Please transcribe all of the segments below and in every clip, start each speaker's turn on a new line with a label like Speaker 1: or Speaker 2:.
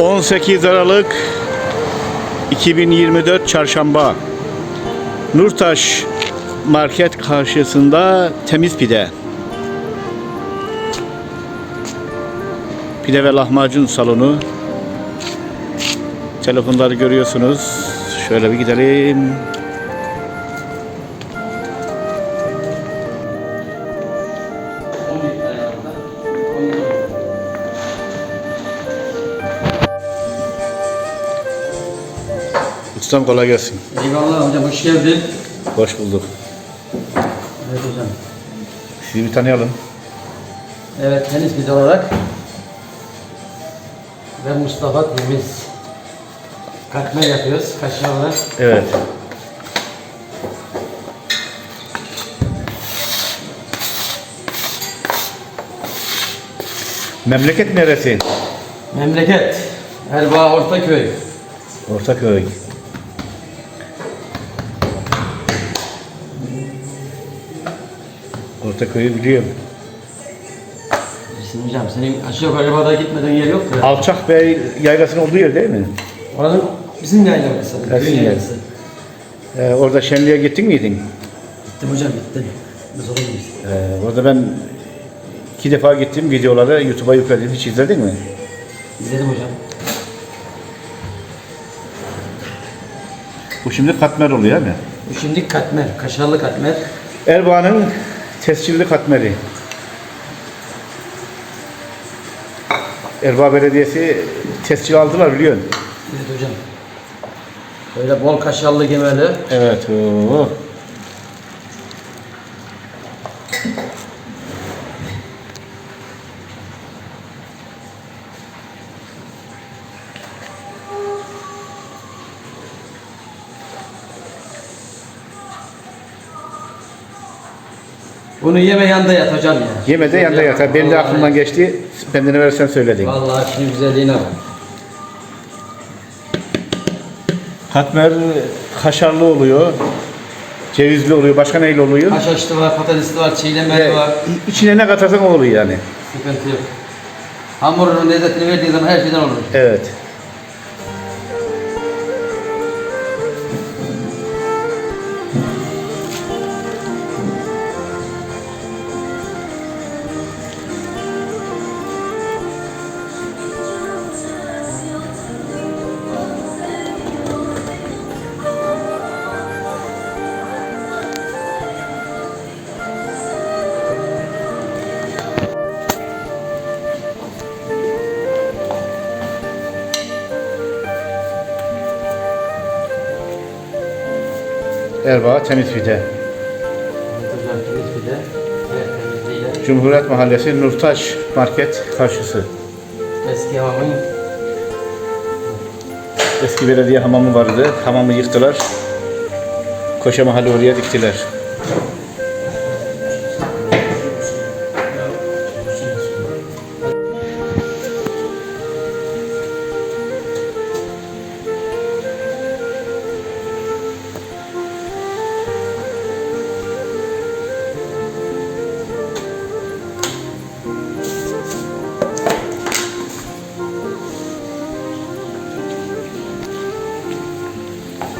Speaker 1: 18 Aralık 2024 Çarşamba Nurtaş Market karşısında temiz pide. Pide ve lahmacun salonu. Telefonları görüyorsunuz. Şöyle bir gidelim. Ustam kolay gelsin.
Speaker 2: Eyvallah hocam hoş geldin.
Speaker 1: Hoş bulduk.
Speaker 2: Evet hocam.
Speaker 1: Sizi bir tanıyalım.
Speaker 2: Evet tenis biz olarak ve Mustafa biz katmer yapıyoruz kaşar olarak.
Speaker 1: Evet. Memleket neresi?
Speaker 2: Memleket Erbaa Ortaköy.
Speaker 1: Ortaköy. Ortaköy'ü biliyorum.
Speaker 2: Bizim hocam senin aşağı yukarı Erbaa'da gitmeden yer yok ya.
Speaker 1: Alçak Bey yaylasının olduğu yer değil mi?
Speaker 2: Oranın bizim yaylamız.
Speaker 1: Evet,
Speaker 2: Köyün
Speaker 1: sizin
Speaker 2: yaylası.
Speaker 1: Ee, orada şenliğe gittin miydin?
Speaker 2: Gittim hocam gittim. Biz oradayız.
Speaker 1: Ee, orada ben iki defa gittim videoları YouTube'a yükledim. Hiç izledin mi?
Speaker 2: İzledim hocam.
Speaker 1: Bu şimdi katmer oluyor değil mi?
Speaker 2: Bu şimdi katmer, kaşarlı katmer.
Speaker 1: Erbaa'nın tescilli katmeri. Erbaa Belediyesi tescil aldılar biliyorsun.
Speaker 2: Evet hocam. Böyle bol kaşarlı gemeli.
Speaker 1: Evet. Oo.
Speaker 2: Bunu yeme yanda yat hocam ya.
Speaker 1: Yemede yanda yatar. Benim de aklımdan geçti. Benden evvel sen söyledin.
Speaker 2: Vallahi şunun güzelliğine bak.
Speaker 1: Katmer kaşarlı oluyor. Cevizli oluyor. Başka neyle oluyor?
Speaker 2: Haşhaşlı var, patatesli var, çiğnemeli
Speaker 1: Ee,
Speaker 2: var.
Speaker 1: içine ne katarsan o oluyor yani.
Speaker 2: Sıkıntı yok. Hamurunun lezzetini verdiği zaman her şeyden olur.
Speaker 1: Evet. Erbaa temiz pide.
Speaker 2: Evet hocam temiz bir de. Evet temizliğiyle.
Speaker 1: Cumhuriyet Mahallesi Nurtaş Market karşısı.
Speaker 2: Eski hamamın
Speaker 1: Eski belediye hamamı vardı. Hamamı yıktılar. Koşa mahalle oraya diktiler.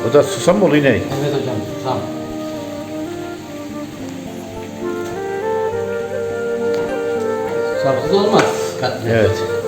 Speaker 1: O da susam mı oluyor ne?
Speaker 2: Evet hocam tamam. Sapsız olmaz katmer.
Speaker 1: Evet.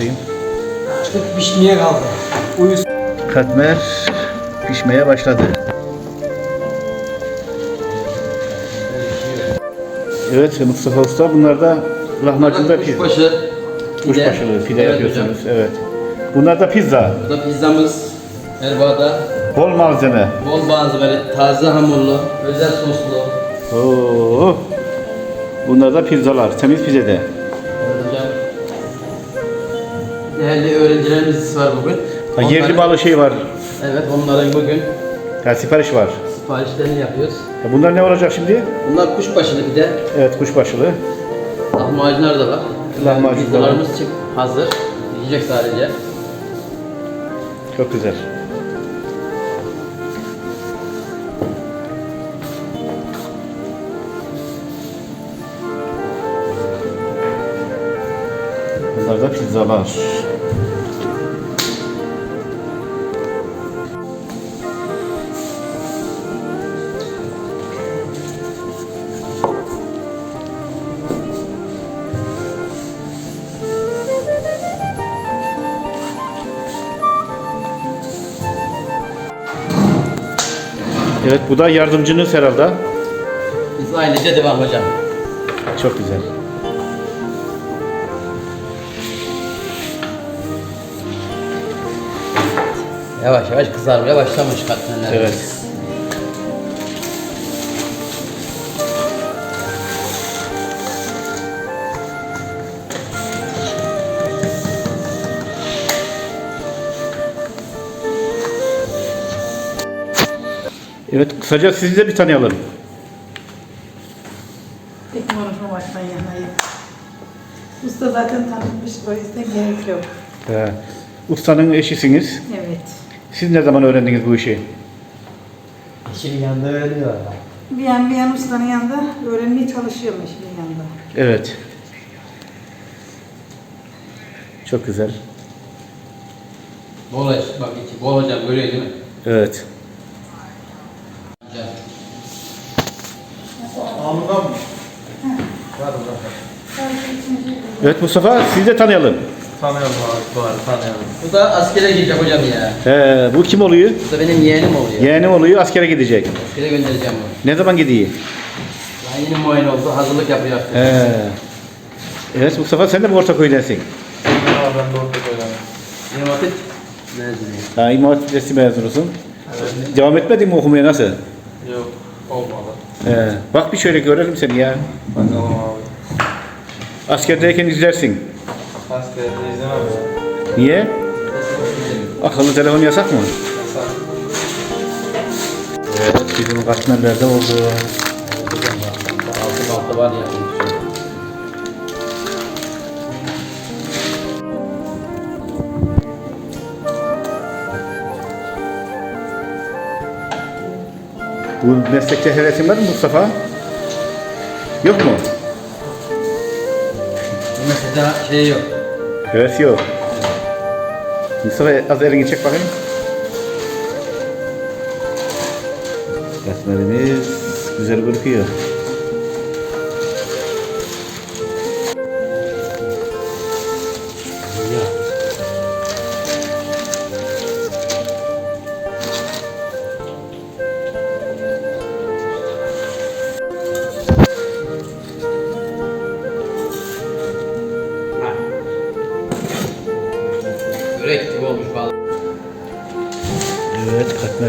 Speaker 1: Bakayım.
Speaker 2: Artık pişmeye kaldı. Uyuz.
Speaker 1: Katmer pişmeye başladı. Evet Mustafa Usta bunlar da lahmacunda pizza.
Speaker 2: Kuşbaşı.
Speaker 1: Kuşbaşılı pide
Speaker 2: Evet
Speaker 1: yapıyorsunuz.
Speaker 2: hocam.
Speaker 1: Evet. Bunlar da pizza.
Speaker 2: Bu da pizzamız. Erbaa'da.
Speaker 1: Bol malzeme.
Speaker 2: Bol malzemeli, taze hamurlu, özel soslu.
Speaker 1: Oo. Bunlar da pizzalar. Temiz pizede.
Speaker 2: Değerli öğrencilerimiz var bugün.
Speaker 1: Ha, yerli
Speaker 2: Onların-
Speaker 1: malı şey var.
Speaker 2: Evet onların bugün
Speaker 1: Ha, sipariş var.
Speaker 2: siparişlerini yapıyoruz.
Speaker 1: Ha, bunlar ne olacak şimdi?
Speaker 2: Bunlar kuşbaşılı bir de
Speaker 1: Evet kuşbaşılı.
Speaker 2: lahmacunlar da var.
Speaker 1: Lahmacun da var.
Speaker 2: Pizzalarımız çık hazır. Yiyecek sadece.
Speaker 1: Çok güzel. Bunlar da pizzalar. Evet bu da yardımcınız herhalde.
Speaker 2: Biz ailece devam hocam.
Speaker 1: Çok güzel.
Speaker 2: Yavaş yavaş kızarmaya başlamış katmerler.
Speaker 1: Evet. Evet kısaca sizi de bir tanıyalım.
Speaker 3: Pek konuşmamaktan yanayım. Usta zaten tanınmış, o yüzden gerek yok.
Speaker 1: Ee, ustanın eşisiniz.
Speaker 3: Evet.
Speaker 1: Siz ne zaman öğrendiniz bu işi?
Speaker 2: Eşinin yanında öğreniyor.
Speaker 3: Bir yan bir yan ustanın yanında öğrenmeye çalışıyorum eşimin yanında.
Speaker 1: Evet. Çok güzel.
Speaker 2: Bol bak içi, bol hocam görüyor değil mi?
Speaker 1: Evet.
Speaker 2: Hocam.
Speaker 1: Evet Mustafa sizi de tanıyalım.
Speaker 2: Tanıyorum abi, var tanıyorum. Bu da askere gidecek hocam ya.
Speaker 1: Ee, bu kim oluyor?
Speaker 2: Bu da benim yeğenim oluyor.
Speaker 1: Yeğenim oluyor askere gidecek.
Speaker 2: Askere göndereceğim onu.
Speaker 1: Ne zaman gidiyor?
Speaker 2: Daha yeni muayene oldu, hazırlık yapıyor artık.
Speaker 1: Ee, evet Mustafa sen de bu Ortaköy'densin.
Speaker 4: ben de koyarım.
Speaker 2: Benim vakit mezunuyum.
Speaker 1: Ha, İmam Hatip mezunusun. Devam etmedin mi okumaya nasıl?
Speaker 4: Yok, olmadı.
Speaker 1: Ee, bak bir şöyle görelim seni ya.
Speaker 4: Bakalım abi.
Speaker 1: Askerdeyken izlersin.
Speaker 4: Askerde izlemem ya.
Speaker 1: Niye? Akıllı telefon yasak mı?
Speaker 4: Yasak.
Speaker 1: Evet bizim katmerlerde oldu.
Speaker 2: Altı altı var ya.
Speaker 1: Bu meslekte hevesin var mı Mustafa? Yok mu?
Speaker 2: Bu mesela şey yok.
Speaker 1: Heves yok. Mustafa az elini çek bakayım. Katmerimiz güzel gözüküyor.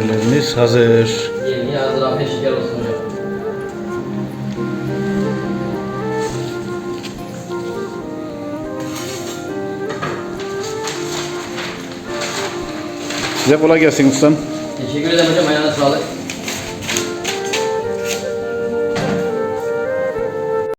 Speaker 1: Evet katmerlerimiz hazır.
Speaker 2: Yeni hazır afiyet şeker olsun.
Speaker 1: Size kolay gelsin ustam.
Speaker 2: Teşekkür ederim hocam ayağına sağlık.